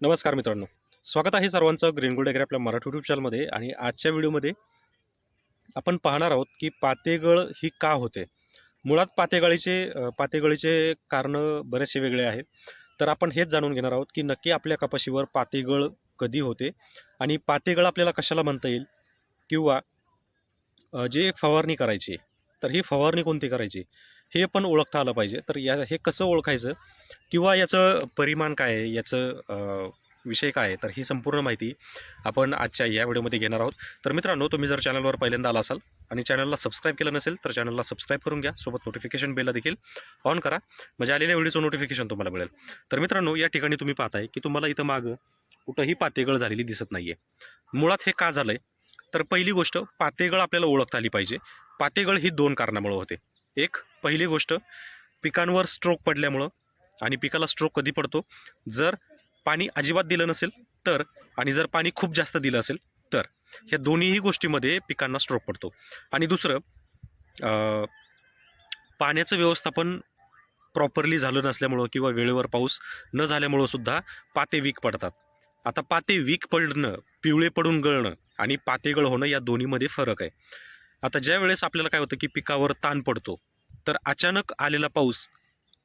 नमस्कार मित्रांनो. स्वागत आहे सर्वांचं ग्रीन गोल्ड ॲग्री आपल्या मराठी यूट्यूब चॅनलमध्ये आणि आजच्या व्हिडिओमध्ये आपण पाहणार आहोत की पातेगळ ही का होते? मुळात पातेगळीचे पातेगळीचे कारणं बरेचसे वेगळे आहेत तर आपण हेच जाणून घेणार आहोत की नक्की आपल्या कपाशीवर पातेगळ कधी होते आणि पातेगळ आपल्याला कशाला म्हणता येईल? किंवा जे फवारणी करायची तर ही फवारणी कोणती करायची? हे पण ओळखता आलं पाहिजे. तर या हे कसं ओळखायचं? किंवा याचं परिमाण काय आहे? याचं विषय काय आहे? तर ही संपूर्ण माहिती आपण आजच्या या व्हिडिओमध्ये घेणार आहोत. तर मित्रांनो तुम्ही जर चॅनलवर पहिल्यांदा आला असाल आणि चॅनलला सबस्क्राईब केलं नसेल तर चॅनलला सबस्क्राईब करून घ्या. सोबत नोटिफिकेशन बेलला देखील ऑन करा. म्हणजे आलेल्या व्हिडिओचं नोटिफिकेशन तुम्हाला मिळेल. तर मित्रांनो या ठिकाणी तुम्ही पाहताय की तुम्हाला इथं मागं कुठंही पातेगळ झालेली दिसत नाही आहे मुळात हे का झालं आहे तर पहिली गोष्ट पातेगळ आपल्याला ओळखता आली पाहिजे. पातेगळ ही दोन कारणामुळे होते. एक पहिली गोष्ट पिकांवर स्ट्रोक पडल्यामुळं आणि पिकाला स्ट्रोक कधी पडतो? जर पाणी अजिबात दिलं नसेल तर आणि जर पाणी खूप जास्त दिलं असेल तर. ह्या दोन्हीही गोष्टीमध्ये पिकांना स्ट्रोक पडतो. आणि दुसरं पाण्याचं व्यवस्थापन प्रॉपरली झालं नसल्यामुळं किंवा वेळेवर पाऊस न झाल्यामुळं सुद्धा पाते वीक पडतात. आता पाते वीक पडणं पिवळे पडून गळणं आणि पातेगळ होणं या दोन्हीमध्ये फरक आहे. आता ज्या वेळेस आपल्याला काय होतं की पिकावर ताण पडतो तर अचानक आलेला पाऊस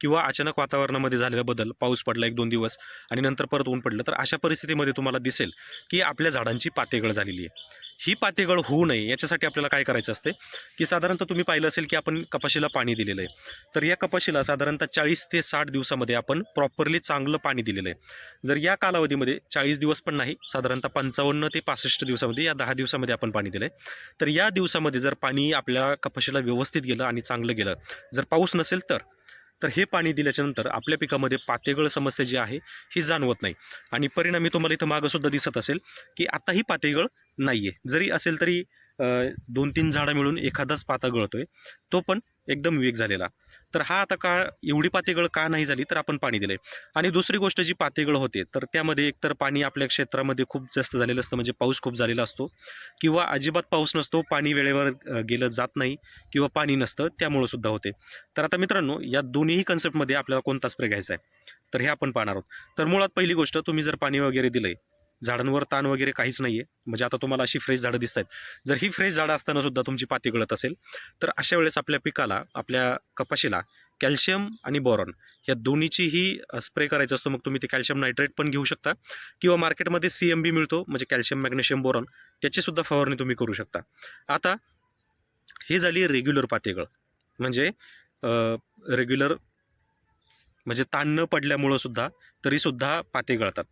किंवा अचानक वातावरणामध्ये झालेला बदल पाऊस पडला एक दोन दिवस आणि नंतर परत ऊन पडलं तर अशा परिस्थितीमध्ये तुम्हाला दिसेल की आपल्या झाडांची पातेगळ झालेली आहे. ही पातेगळ होऊ नये याच्यासाठी आपल्याला काय करायचं असते? की साधारणतः तुम्ही पाहिलं असेल की आपण कपाशीला पाणी दिलेलं आहे. तर या कपाशीला साधारणतः चाळीस ते साठ दिवसामध्ये आपण प्रॉपरली चांगलं पाणी दिलेलं आहे. जर या कालावधीमध्ये चाळीस दिवस पण नाही साधारणतः पंचावन्न ते पासष्ट दिवसामध्ये या दहा दिवसामध्ये आपण पाणी दिलं आहे तर या दिवसामध्ये जर पाणी आपल्या कपाशीला व्यवस्थित गेलं आणि चांगलं गेलं जर पाऊस नसेल तर तर हे पाणी दिल्याच्यानंतर आपल्या पिकामध्ये पातेगळ समस्या जी आहे ही जाणवत नाही. आणि परिणामी तुम्हाला इथं मागंसुद्धा दिसत असेल की आता ही पातेगळ नाही आहे जरी असेल तरी दोन तीन झाडं मिळून एखादाच पाता गळतोय तो पण एकदम वेग झालेला. तर हा आता का एवढी पातेगळ का नाही झाली तर आपण पाणी दिलंय. आणि दुसरी गोष्ट जी पातेगळ होते तर त्यामध्ये एकतर पाणी आपल्या क्षेत्रामध्ये खूप जास्त झालेलं असतं म्हणजे पाऊस खूप झालेला असतो. किंवा अजिबात पाऊस नसतो पाणी वेळेवर गेलं जात नाही किंवा पाणी नसतं त्यामुळं सुद्धा होते. तर आता मित्रांनो या दोन्हीही कन्सेप्टमध्ये आपल्याला कोणता स्प्रे घ्यायचा आहे? तर हे आपण पाहणार आहोत. तर मुळात पहिली गोष्ट तुम्ही जर पाणी वगैरे दिलंय झाडांवर ताण वगैरे काहीच नाही आहे म्हणजे आता तुम्हाला अशी फ्रेश झाडं दिसत आहेत. जर ही फ्रेश झाडं असताना सुद्धा तुमची पाती गळत असेल तर अशा वेळेस आपल्या पिकाला आपल्या कपाशीला कॅल्शियम आणि बोरॉन या दोन्हीचीही स्प्रे करायचं असतो मग तुम्ही ते कॅल्शियम नायट्रेट पण घेऊ शकता. किंवा मार्केटमध्ये सी एम बी मिळतो म्हणजे कॅल्शियम मॅग्नेशियम बोरॉन त्याचीसुद्धा फवारणी तुम्ही करू शकता. आता ही झाली रेग्युलर पातेगळ. म्हणजे रेग्युलर म्हणजे ताण न पडल्यामुळं सुद्धा तरीसुद्धा पाते गळतात.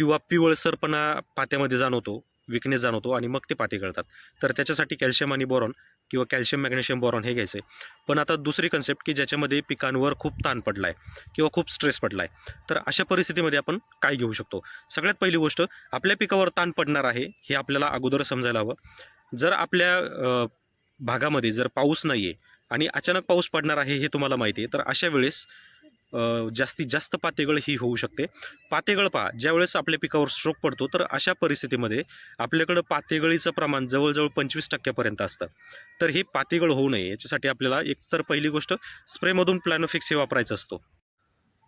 किंवा पिवळसरपणा पात्यामध्ये जाणवतो विकनेस जाणवतो आणि मग ते पाते गळतात. तर त्याच्यासाठी कॅल्शियम आणि बोरॉन किंवा कॅल्शियम मॅग्नेशियम बोरॉन हे घ्यायचं. आहे पण आता दुसरी कन्सेप्ट की ज्याच्यामध्ये पिकांवर खूप ताण पडला आहे किंवा खूप स्ट्रेस पडला आहे तर अशा परिस्थितीमध्ये आपण काय घेऊ शकतो? सगळ्यात पहिली गोष्ट आपल्या पिकावर ताण पडणार आहे हे आपल्याला अगोदर समजायला हवं. जर आपल्या भागामध्ये जर पाऊस नाही आहे आणि अचानक पाऊस पडणार आहे हे तुम्हाला माहिती आहे तर अशा वेळेस जास्तीत जास्त पातेगळ ही होऊ शकते. पातेगळ पहा ज्यावेळेस आपल्या पिकावर स्ट्रोक पडतो तर अशा परिस्थितीमध्ये आपल्याकडं पातेगळीचं प्रमाण जवळजवळ पंचवीस टक्क्यापर्यंत असतं. तर हे पातेगळ होऊ नये याच्यासाठी आपल्याला एकतर पहिली गोष्ट स्प्रेमधून प्लॅनोफिक्स हे वापरायचा असतो.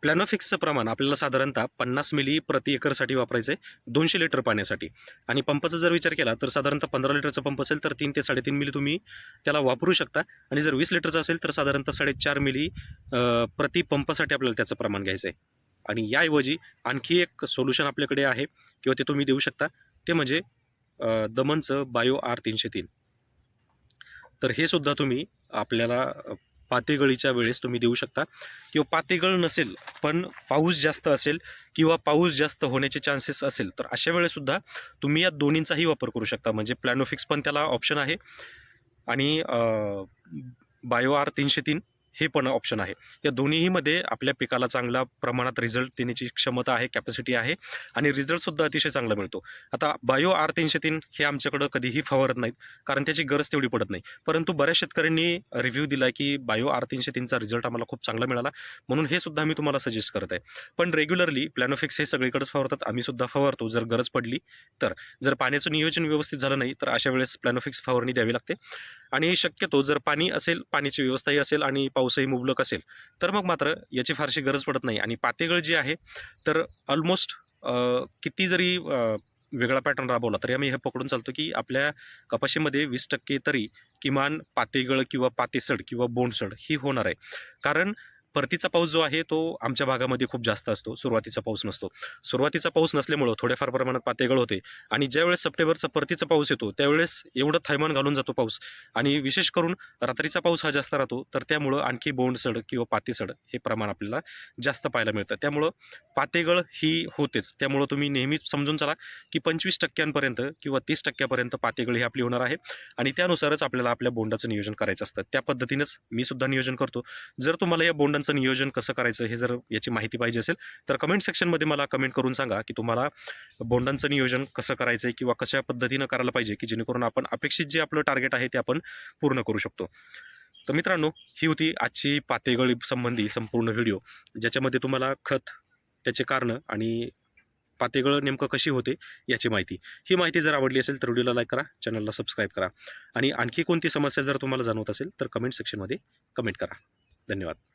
प्लॅनोफिक्सचं प्रमाण आपल्याला साधारणतः पन्नास मिली प्रति एकरसाठी वापरायचं आहे दोनशे लिटर पाण्यासाठी. आणि पंपाचा जर विचार केला तर साधारणतः पंधरा लिटरचा पंप असेल तर तीन ते साडेतीन मिली तुम्ही त्याला वापरू शकता. आणि जर वीस लिटरचा असेल तर साधारणतः साडेचार मिली प्रति पंपासाठी आपल्याला त्याचं प्रमाण घ्यायचं आहे आणि याऐवजी आणखी एक सोल्युशन आपल्याकडे आहे किंवा ते तुम्ही देऊ शकता. ते म्हणजे दमनचं बायो आर तीनशे तीन. तर हे सुद्धा तुम्ही आपल्याला पातेगळीच्या वेळेस तुम्ही देऊ शकता. किंवा पातेगळ नसेल पण पाऊस जास्त असेल किंवा पाऊस जास्त होण्याचे चान्सेस असेल तर अशा वेळेसुद्धा तुम्ही या दोन्हींचाही वापर करू शकता. म्हणजे प्लॅनोफिक्स पण त्याला ऑप्शन आहे. आणि बायो आर तीनशे तीन हे पण ऑप्शन आहे. या दोन्हीमध्ये आपल्या पिकाला चांगल्या प्रमाणात रिझल्ट देण्याची क्षमता आहे कॅपॅसिटी आहे आणि रिझल्टसुद्धा अतिशय चांगला मिळतो. आता बायो आर तीनशे तीन हे आमच्याकडं कधीही फवारत नाहीत कारण त्याची गरज तेवढी पडत नाही. परंतु बऱ्याच शेतकऱ्यांनी रिव्ह्यू दिला की बायो आर तीनशे तीनचा रिझल्ट आम्हाला खूप चांगला मिळाला म्हणून हे सुद्धा मी तुम्हाला सजेस्ट करत आहे. पण रेग्युलरली प्लॅनोफिक्स हे सगळीकडेच फवारतात आम्ही सुद्धा फवारतो जर गरज पडली तर. जर पाण्याचं नियोजन व्यवस्थित झालं नाही तर अशा वेळेस प्लॅनोफिक्स फवारणी द्यावी लागते. आणि शक्यतो जर पाणी असेल पाण्याची व्यवस्थाही असेल आणि पाऊसही मुबलक असेल तर मग मात्र याची फारशी गरज पडत नाही. आणि पातेगळ जी आहे तर ऑलमोस्ट किती जरी वेगळा पॅटर्न राबवला तरी आम्ही हे पकडून चालतो की आपल्या कपाशीमध्ये वीस टक्के तरी किमान पातेगळ किंवा पातेसड किंवा बोंडसड ही होणार आहे. कारण परतीचा पाऊस जो आहे तो आमच्या भागामध्ये खूप जास्त असतो सुरुवातीचा पाऊस नसतो. सुरुवातीचा पाऊस नसल्यामुळं थोड्याफार प्रमाणात पातेगळ होते आणि ज्यावेळेस सप्टेंबरचा परतीचा पाऊस येतो त्यावेळेस एवढं थैमान घालून जातो पाऊस आणि विशेष करून रात्रीचा पाऊस हा जास्त राहतो तर त्यामुळं आणखी बोंडसड किंवा पातेसड हे प्रमाण आपल्याला जास्त पाहायला मिळतं. त्यामुळं पातेगळ ही होतेच. त्यामुळं तुम्ही नेहमीच समजून चला की पंचवीस टक्क्यांपर्यंत किंवा तीस टक्क्यापर्यंत पातेगळ ही आपली होणार आहे आणि त्यानुसारच आपल्याला आपल्या बोंडाचं नियोजन करायचं असतं. त्या पद्धतीनंच मी सुद्धा नियोजन करतो. जर तुम्हाला या बोंडांचं नियोजन कसं करायचं हे जर याची माहिती पाहिजे असेल तर कमेंट सेक्शनमध्ये मला कमेंट करून सांगा की तुम्हाला बोंडांचं नियोजन कसं करायचं आहे किंवा कशा पद्धतीनं करायला पाहिजे की जेणेकरून आपण अपेक्षित जे आपलं टार्गेट आहे ते आपण पूर्ण करू शकतो. तर मित्रांनो ही होती आजची पातेगळी संबंधी संपूर्ण व्हिडिओ ज्याच्यामध्ये तुम्हाला खत त्याचे कारणं आणि पातेगळं नेमकं कशी होते याची माहिती. ही माहिती जर आवडली असेल तर व्हिडिओला लाईक करा चॅनलला सबस्क्राईब करा आणि आणखी कोणती समस्या जर तुम्हाला जाणवत असेल तर कमेंट सेक्शनमध्ये कमेंट करा. धन्यवाद.